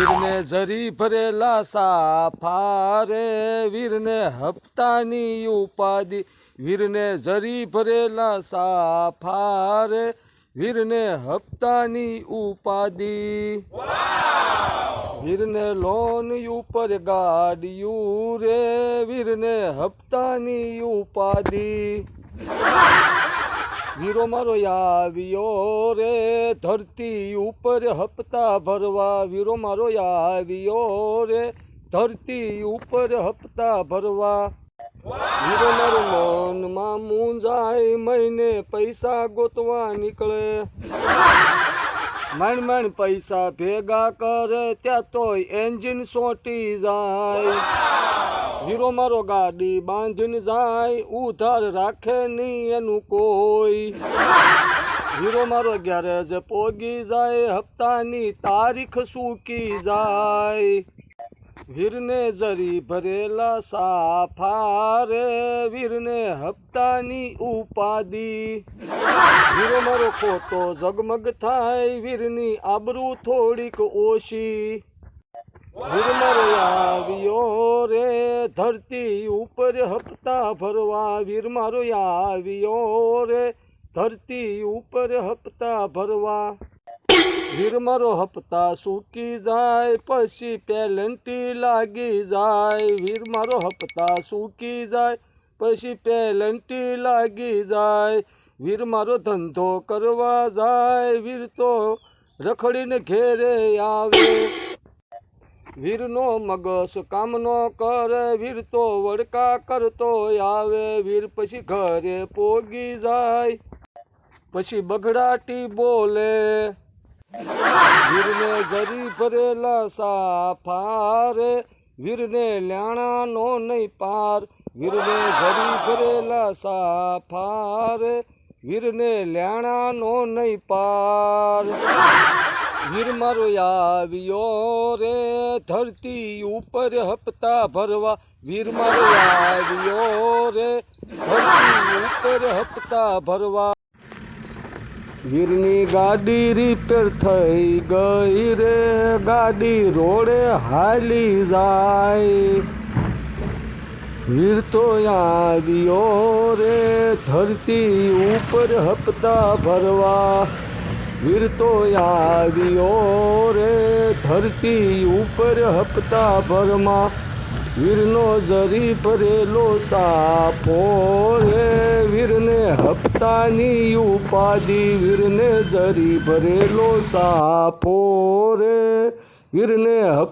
વીરને જરી ભરેલા સાફા રે વીરને હપ્તાની ઉપાધિ, વીરને જરી ભરેલા સાફા વીરને હપ્તાની ઉપાધિ. વીરને લોન ઉપર ગાડિયું રે, વીરને હપ્તાની ઉપાધિ. વીરો મારો આવ્યો રે, ધરતી ઉપર હપ્તા ભરવા વીરો મારો આવ્યો રે, ધરતી ઉપર હપ્તા ભરવા. વીરો મારો મનમાં મૂંઝાય, મહિને પૈસા ગોતવા નીકળે. માંડ માંડ પૈસા ભેગા કરે, ત્યાં તોય એન્જિન સોટી જાય. વીરો મારો ગાડી બાંધીને જાય, ઉધાર રાખે નહીં એનું કોઈ. હીરો મારો ગેરેજ પોગી જાય, હપ્તાની તારીખ સૂકી જાય. વીરને જરી ભરેલા સાફા રે વીરને હપ્તાની ઉપાધિ. વીરો મારો ખોટો ઝગમગ થાય, વીરની આબરૂ થોડીક ઓછી. વીર મારો આવ્યો રે ધરતી ઉપર હપ્તા ભરવા વીર મારો આવ્યો રે. ધરતી ઉપર હપ્તા ભરવા. વીર મારો હપ્તા સૂકી જાય, પછી પેલન્ટી લાગી જાય. વીર મારો હપ્તા સૂકી જાય, પછી પેલન્ટી લાગી જાય. વીર મારો ધંધો કરવા જાય, વીર તો રખડીને ઘેરે આવે. વીરનો મગસ કામ નો કરે, વીર તો વડકા કરતો આવે, વીર પછી ઘરે પોગી જાય, પછી બગડાટી બોલે. વીરને જરી ભરેલા સાફા રે વીરને લ્યાણાનો નહીં પાર, વીરને જરી ભરેલા સાફા રે વીરને લ્યાણાનો નહીં પાર. વીર મારો આવ્યો રે, ધરતી ઉપર હપ્તા ભરવા. વીર મારો આવ્યો રે, ધરતી ઉપર હપ્તા ભરવા. વીરની ગાડી રિપેર થઈ ગઈ રે, ગાડી રોડે હાલી જાય. વીર તો આવ્યો રે, ધરતી ઉપર હપ્તા ભરવા. વીર તો આવ્યો રે, ધરતી ઉપર હપ્તા ભરમાં વીરનો જરી ભરેલો સાપો રે. વીરને હપ્તાની ઉપાધિ, વીરને જરી ભરેલો સાપો રે. વીરને હપ